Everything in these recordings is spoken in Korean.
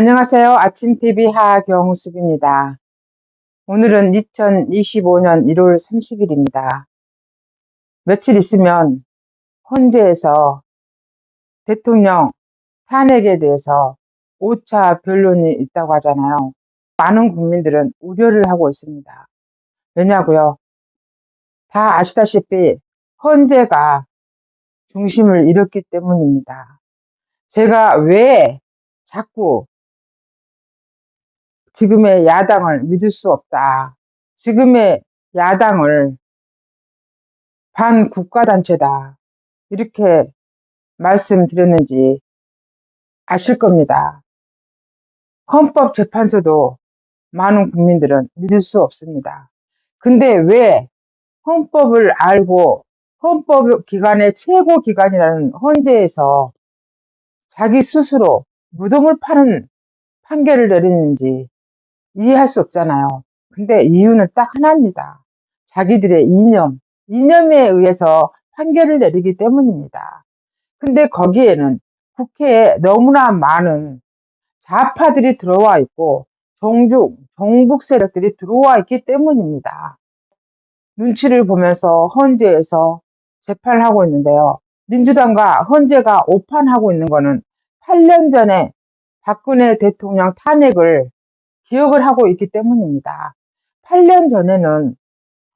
안녕하세요. 아침TV 하경숙입니다. 오늘은 2025년 1월 30일입니다. 며칠 있으면 헌재에서 대통령 탄핵에 대해서 5차 변론이 있다고 하잖아요. 많은 국민들은 우려를 하고 있습니다. 왜냐고요? 다 아시다시피 헌재가 중심을 잃었기 때문입니다. 제가 왜 자꾸 지금의 야당을 믿을 수 없다. 지금의 야당을 반국가단체다. 이렇게 말씀드렸는지 아실 겁니다. 헌법재판소도 많은 국민들은 믿을 수 없습니다. 근데 왜 헌법을 알고 헌법 기관의 최고 기관이라는 헌재에서 자기 스스로 무덤을 파는 판결을 내리는지 이해할 수 없잖아요. 근데 이유는 딱 하나입니다. 자기들의 이념, 이념에 의해서 판결을 내리기 때문입니다. 근데 거기에는 국회에 너무나 많은 좌파들이 들어와 있고 종족, 종북 세력들이 들어와 있기 때문입니다. 눈치를 보면서 헌재에서 재판을 하고 있는데요. 민주당과 헌재가 오판하고 있는 거는 8년 전에 박근혜 대통령 탄핵을 기억을 하고 있기 때문입니다. 8년 전에는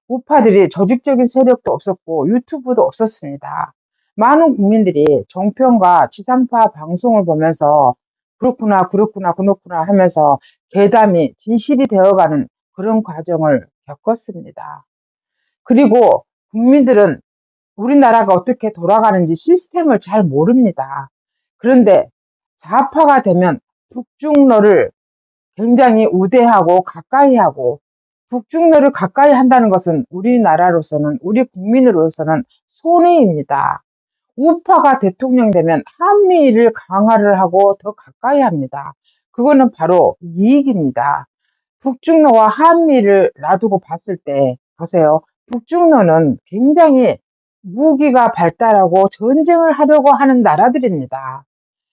우파들이 조직적인 세력도 없었고 유튜브도 없었습니다. 많은 국민들이 종편과 지상파 방송을 보면서 그렇구나 그렇구나 그렇구나 하면서 괴담이 진실이 되어가는 그런 과정을 겪었습니다. 그리고 국민들은 우리나라가 어떻게 돌아가는지 시스템을 잘 모릅니다. 그런데 좌파가 되면 북중러를 굉장히 우대하고 가까이 하고 북중로를 가까이 한다는 것은 우리나라로서는 우리 국민으로서는 손해입니다. 우파가 대통령 되면 한미를 강화를 하고 더 가까이 합니다. 그거는 바로 이익입니다. 북중로와 한미를 놔두고 봤을 때 보세요. 북중로는 굉장히 무기가 발달하고 전쟁을 하려고 하는 나라들입니다.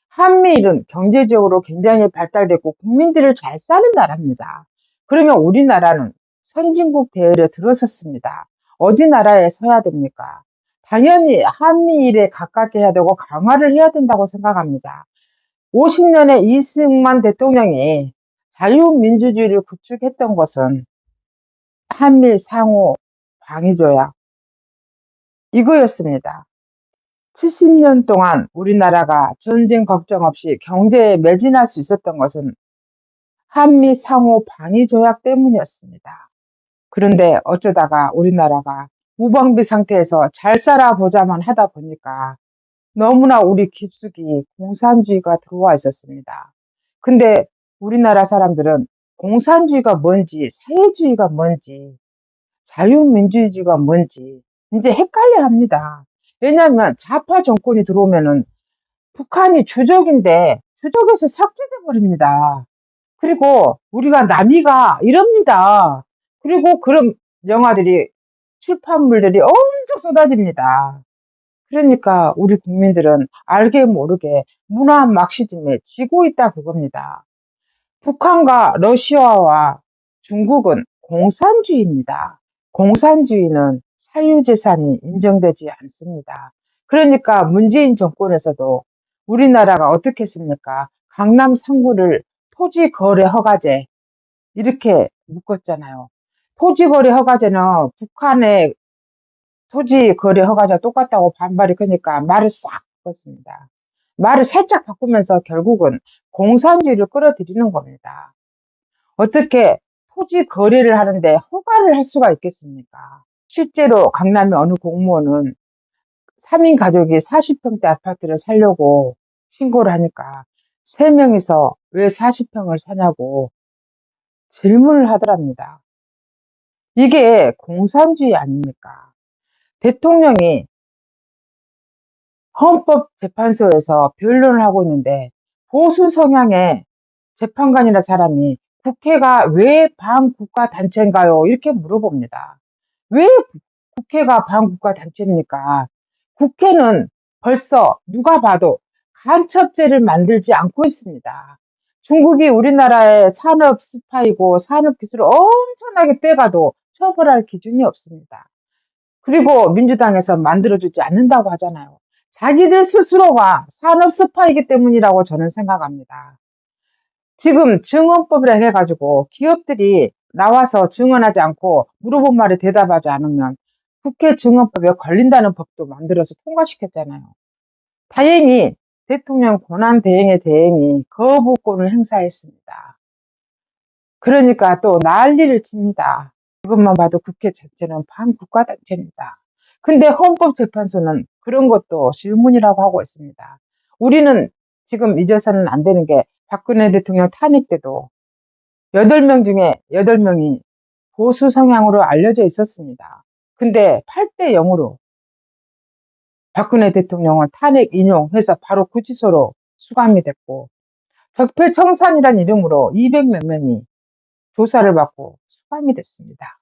한미일은 경제적으로 굉장히 발달됐고 국민들을 잘 사는 나라입니다. 그러면 우리나라는 선진국 대열에 들어섰습니다. 어디 나라에 서야 됩니까? 당연히 한미일에 가깝게 해야 되고 강화를 해야 된다고 생각합니다. 50년에 이승만 대통령이 자유민주주의를 구축했던 것은 한밀 상호 방위조약 이거였습니다. 70년 동안 우리나라가 전쟁 걱정 없이 경제에 매진할 수 있었던 것은 한미 상호 방위 조약 때문이었습니다. 그런데 어쩌다가 우리나라가 무방비 상태에서 잘 살아보자만 하다 보니까 너무나 우리 깊숙이 공산주의가 들어와 있었습니다. 근데 우리나라 사람들은 공산주의가 뭔지, 사회주의가 뭔지, 자유민주주의가 뭔지 이제 헷갈려 합니다. 왜냐하면 좌파 정권이 들어오면은 북한이 주적인데 주적에서 삭제돼 버립니다. 그리고 우리가 남이가 이럽니다. 그리고 그런 영화들이 출판물들이 엄청 쏟아집니다. 그러니까 우리 국민들은 알게 모르게 문화 막시즘에 지고 있다 그겁니다. 북한과 러시아와 중국은 공산주의입니다. 공산주의는 사유재산이 인정되지 않습니다. 그러니까 문재인 정권에서도 우리나라가 어떻게 했습니까? 강남 상구를 토지 거래 허가제 이렇게 묶었잖아요. 토지 거래 허가제는 북한의 토지 거래 허가제 똑같다고 반발이 크니까 말을 싹 바꿨습니다. 말을 살짝 바꾸면서 결국은 공산주의를 끌어들이는 겁니다. 어떻게 토지 거래를 하는데 허가를 할 수가 있겠습니까? 실제로 강남의 어느 공무원은 3인 가족이 40평대 아파트를 살려고 신고를 하니까 3명이서 왜 40평을 사냐고 질문을 하더랍니다. 이게 공산주의 아닙니까? 대통령이 헌법재판소에서 변론을 하고 있는데 보수 성향의 재판관이나 사람이 국회가 왜 반국가 단체인가요? 이렇게 물어봅니다. 왜 국회가 반국가 단체입니까? 국회는 벌써 누가 봐도 간첩죄를 만들지 않고 있습니다. 중국이 우리나라의 산업 스파이고 산업 기술을 엄청나게 빼가도 처벌할 기준이 없습니다. 그리고 민주당에서 만들어주지 않는다고 하잖아요. 자기들 스스로가 산업 스파이기 때문이라고 저는 생각합니다. 지금 증언법이라 해가지고 기업들이 나와서 증언하지 않고 물어본 말에 대답하지 않으면 국회 증언법에 걸린다는 법도 만들어서 통과시켰잖아요. 다행히 대통령 권한 대행의 대행이 거부권을 행사했습니다. 그러니까 또 난리를 칩니다. 이것만 봐도 국회 자체는 반국가 단체입니다. 근데 헌법재판소는 그런 것도 질문이라고 하고 있습니다. 우리는 지금 잊어서는 안 되는 게 박근혜 대통령 탄핵 때도 8명 중에 8명이 보수 성향으로 알려져 있었습니다. 근데 8대 0으로 박근혜 대통령은 탄핵 인용해서 바로 구치소로 수감이 됐고 적폐청산이란 이름으로 200몇 명이 조사를 받고 수감이 됐습니다.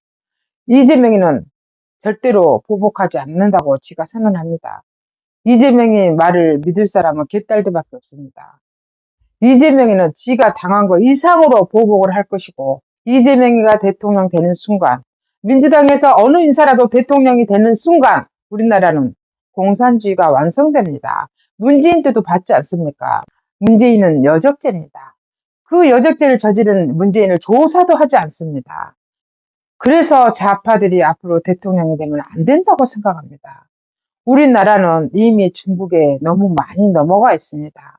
이재명이는 절대로 보복하지 않는다고 지가 선언합니다. 이재명이 말을 믿을 사람은 개딸들밖에 없습니다. 이재명이는 지가 당한 거 이상으로 보복을 할 것이고 이재명이가 대통령 되는 순간 민주당에서 어느 인사라도 대통령이 되는 순간 우리나라는 공산주의가 완성됩니다. 문재인 때도 받지 않습니까? 문재인은 여적죄입니다. 그 여적죄를 저지른 문재인을 조사도 하지 않습니다. 그래서 좌파들이 앞으로 대통령이 되면 안 된다고 생각합니다. 우리나라는 이미 중국에 너무 많이 넘어가 있습니다.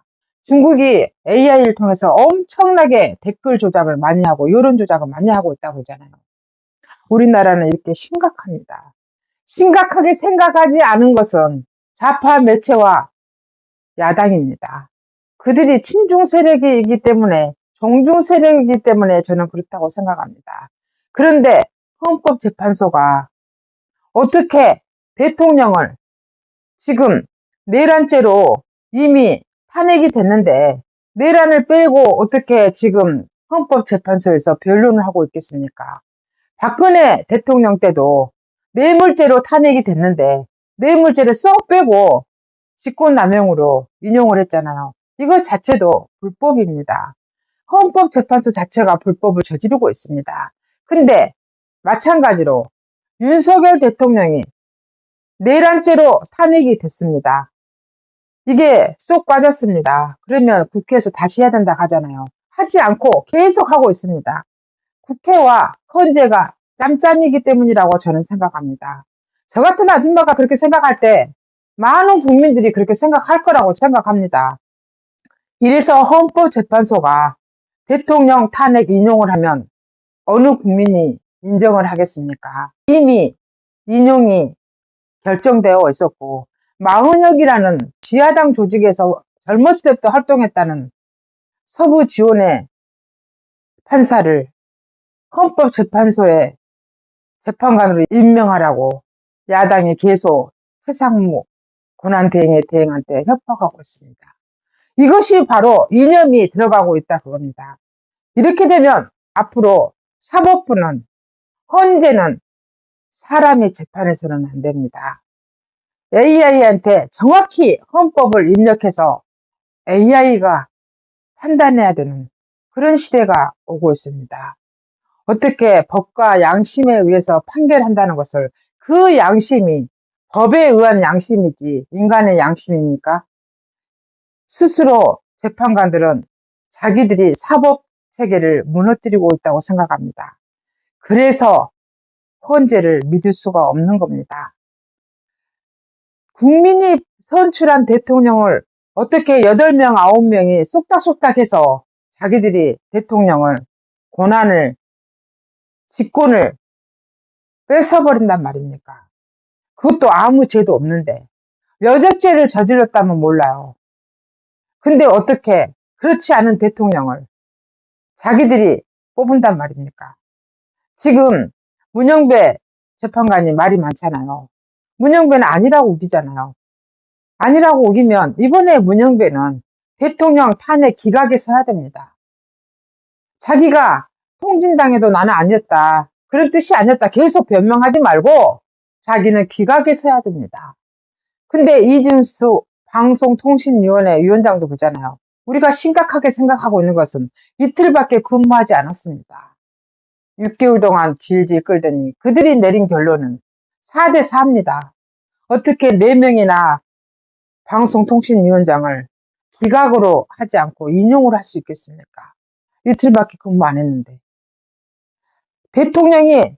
중국이 AI를 통해서 엄청나게 댓글 조작을 많이 하고 여론 조작을 많이 하고 있다고 하잖아요. 우리나라는 이렇게 심각합니다. 심각하게 생각하지 않은 것은 좌파 매체와 야당입니다. 그들이 친중 세력이기 때문에 종중 세력이기 때문에 저는 그렇다고 생각합니다. 그런데 헌법재판소가 어떻게 대통령을 지금 내란죄로 이미 탄핵이 됐는데 내란을 빼고 어떻게 지금 헌법재판소에서 변론을 하고 있겠습니까? 박근혜 대통령 때도 뇌물죄로 탄핵이 됐는데 뇌물죄를 쏙 빼고 직권남용으로 인용을 했잖아요. 이거 자체도 불법입니다. 헌법재판소 자체가 불법을 저지르고 있습니다. 근데 마찬가지로 윤석열 대통령이 내란죄로 탄핵이 됐습니다. 이게 쏙 빠졌습니다. 그러면 국회에서 다시 해야 된다 하잖아요. 하지 않고 계속 하고 있습니다. 국회와 헌재가 짬짬이기 때문이라고 저는 생각합니다. 저 같은 아줌마가 그렇게 생각할 때 많은 국민들이 그렇게 생각할 거라고 생각합니다. 이래서 헌법재판소가 대통령 탄핵 인용을 하면 어느 국민이 인정을 하겠습니까? 이미 인용이 결정되어 있었고 마흔혁이라는 지하당 조직에서 젊었을 때부터 활동했다는 서부 지원의 판사를 헌법재판소에 재판관으로 임명하라고 야당이 계속 최상무 권한대행의 대행한테 협박하고 있습니다. 이것이 바로 이념이 들어가고 있다 그겁니다. 이렇게 되면 앞으로 사법부는 헌재는 사람이 재판해서는 안 됩니다. AI한테 정확히 헌법을 입력해서 AI가 판단해야 되는 그런 시대가 오고 있습니다. 어떻게 법과 양심에 의해서 판결한다는 것을 그 양심이 법에 의한 양심이지 인간의 양심입니까? 스스로 재판관들은 자기들이 사법 체계를 무너뜨리고 있다고 생각합니다. 그래서 헌재를 믿을 수가 없는 겁니다. 국민이 선출한 대통령을 어떻게 8명, 9명이 쏙닥쏙닥 해서 자기들이 대통령을 권한을 직권을 뺏어버린단 말입니까? 그것도 아무 죄도 없는데 여적죄를 저질렀다면 몰라요. 근데 어떻게 그렇지 않은 대통령을 자기들이 뽑은단 말입니까? 지금 문영배 재판관이 말이 많잖아요. 문영배는 아니라고 우기잖아요. 아니라고 우기면 이번에 문영배는 대통령 탄핵 기각에 서야 됩니다. 자기가 통진당해도 나는 아니었다. 그런 뜻이 아니었다. 계속 변명하지 말고 자기는 기각에 서야 됩니다. 근데 이준수 방송통신위원회 위원장도 그잖아요. 우리가 심각하게 생각하고 있는 것은 이틀밖에 근무하지 않았습니다. 6개월 동안 질질 끌더니 그들이 내린 결론은 4대 4입니다. 어떻게 4명이나 방송통신위원장을 기각으로 하지 않고 인용을 할수 있겠습니까? 이틀밖에 근무 안 했는데. 대통령이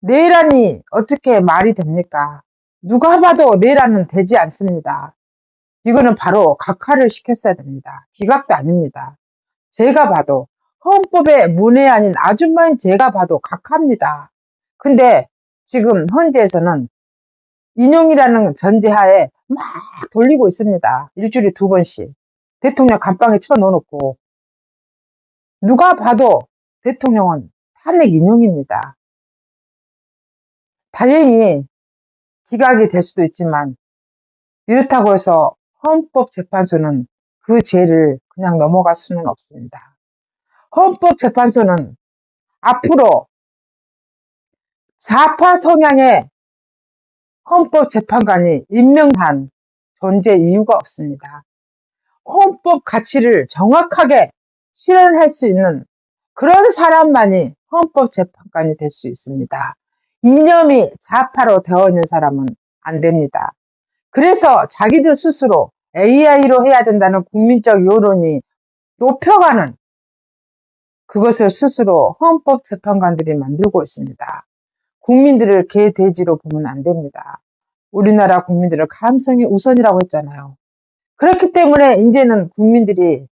내란이 어떻게 말이 됩니까? 누가 봐도 내란은 되지 않습니다. 이거는 바로 각하를 시켰어야 됩니다. 기각도 아닙니다. 제가 봐도 헌법의 문외한인 아줌마인 제가 봐도 각하입니다. 근데 지금 헌재에서는 인용이라는 전제하에 막 돌리고 있습니다. 일주일에 두 번씩. 대통령 감방에 쳐넣어놓고 누가 봐도 대통령은 탄핵 인용입니다. 다행히 기각이 될 수도 있지만 이렇다고 해서 헌법재판소는 그 죄를 그냥 넘어갈 수는 없습니다. 헌법재판소는 앞으로 좌파 성향의 헌법재판관이 임명한 존재 이유가 없습니다. 헌법 가치를 정확하게 실현할 수 있는 그런 사람만이 헌법재판관이 될 수 있습니다. 이념이 좌파로 되어 있는 사람은 안 됩니다. 그래서 자기들 스스로 AI로 해야 된다는 국민적 여론이 높여가는 그것을 스스로 헌법재판관들이 만들고 있습니다. 국민들을 개돼지로 보면 안 됩니다. 우리나라 국민들은 감성이 우선이라고 했잖아요. 그렇기 때문에 이제는 국민들이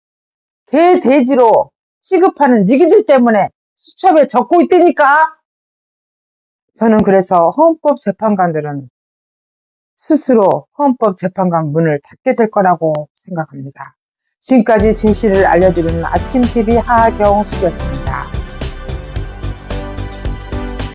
개돼지로 취급하는 니기들 때문에 수첩에 적고 있다니까. 저는 그래서 헌법재판관들은 스스로 헌법재판관 문을 닫게 될 거라고 생각합니다. 지금까지 진실을 알려드리는 아침TV 하경숙이었습니다.